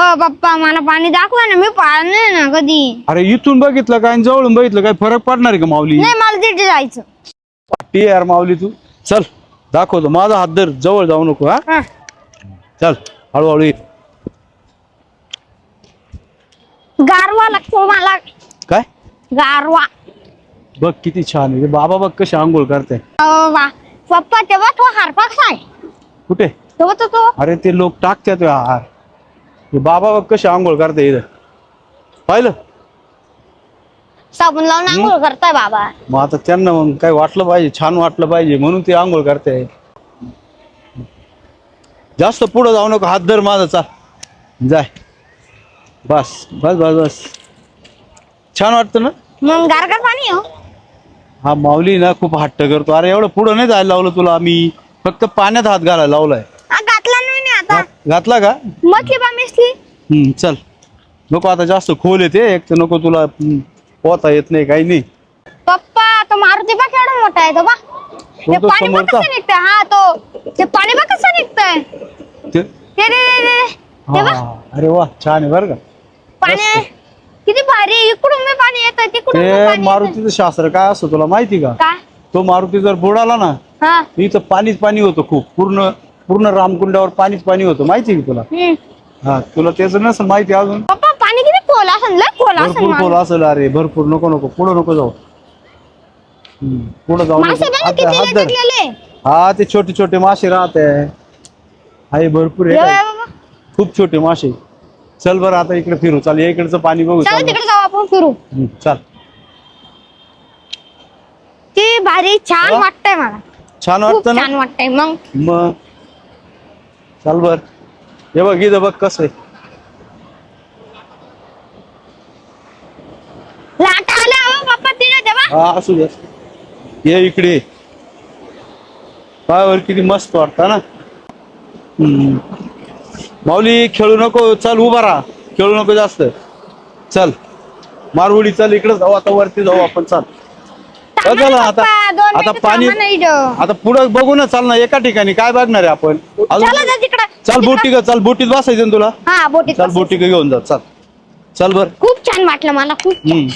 हो पप्पा मला पाणी दाखवा ना मी नाही ना कधी. अरे इथून बघितलं काय आणि जवळून बघितलं काय फरक पडणार आहे का माऊली? नाही मला तिथे जायचं. टी यार माऊली तू. चल दाखवतो. माझा हात धर जवळ जाऊ नको हा? हा. चल हळूहळू ये. गारवा लागतो मला. काय? गारवा. बघ किती छान आहे. बाबा बघ कशी आंघोळ करते. अहो, बा पप्पा तेव्हा तो हारपा कसा आहे. कुठे? तेव्हा तो तो. अरे ते लोक टाकतात हार हे बाबा बघ कशी आंघोळ करते इथं? पाहिलं? साबण लावून आंघोळ करताय बाबा. मग आता त्यांना मग काय वाटलं पाहिजे छान वाटलं पाहिजे म्हणून ते आंघोळ करते. जास्त पुढं जाऊ नको हात धर माझा चाल. जाय. बस बस बस बस. छान वाटतं ना? मग गारगार पाणी हो. हा माऊली ना खूप हट्ट करतो. अरे एवढं पुढं नाही जायला लावलं तुला आम्ही. फक्त पाण्यात हात घालायला लावलाय हा, घातला नाही मी आता घातला का? मछली बा मिसली. हम्म चल. नको आता जास्त खोल येते एक तर नको तुला हम्म, पोहता येत नाही काही नाही. पप्पा तो मारुती बा केवढा मोठा आहे तो बा. ते तो पाणी बा समोरचा? कसं निघतंय? हा तो ते पाणी बा कसं निघतंय? ते- ते रे रे रे रे. ते बा. हा, अरे वा छान आहे बरं का. पाणी किती भारी आहे. इकडून मी पाणी येतं तिकडून बी ते पाणी. मारुतीचं शास्त्र काय असतं तुला माहिती का? काय? तो मारुती जर बुडाला ना हा. इथं पाणीच पाणी होतं खूप पूर्ण पूर्ण रामकुंडावर पाणीच पाणी होतं. माहिती आहे का तुला? हम्म. हा तुला त्याचं नसेल माहिती अजून. पप्पा पाणी किती खोल असेल? लय खोल असेल भरपूर खोल माणूस. असेल अरे. भरपूर. नको नको. पुढं नको जाऊ. हम्म, पुढं जाऊ मासे नको. बघा हात किती धर, हात धर. लटकलेले. हा ते छोटे छोटे मासे राहते आहे. भरपूर आहे. काय. खूप छोटे मासे. चल बरं आता इकडे फिरू. चाल या इकडचं पाणी बघू. चला तिकडे जाऊ आपण फिरू. हम्म, चल. ती भारी छान वा. वाटतंय मला. छान खूप वाटतं ना? छान वाटतंय मग. मग? चाल बर. हे बघ इथं बघ कसं आहे. लाटा आल्या हो तिने हा असू दे. ये इकडे. पायावर किती मस्त वाटतं ना. हम्म. माऊली खेळू नको चल उभा राहा. खेळू नको जास्त. चल. मारवडी चल इकडे जाऊ आता वरती जाऊ आपण चल. चला ना आता दोन आता मिनिटं पाणी थांबा ना इथं. आता पुढे बघू ना चाल ना एका ठिकाणी. काय बघणार आहे आपण? अजून चला चल बोटी चल बोटीत बसायचं ना तुला. हा बोटीत चल बसायचं. बोटी घेऊन जा चल. चल बर. खूप छान वाटलं मला खूप हम्म.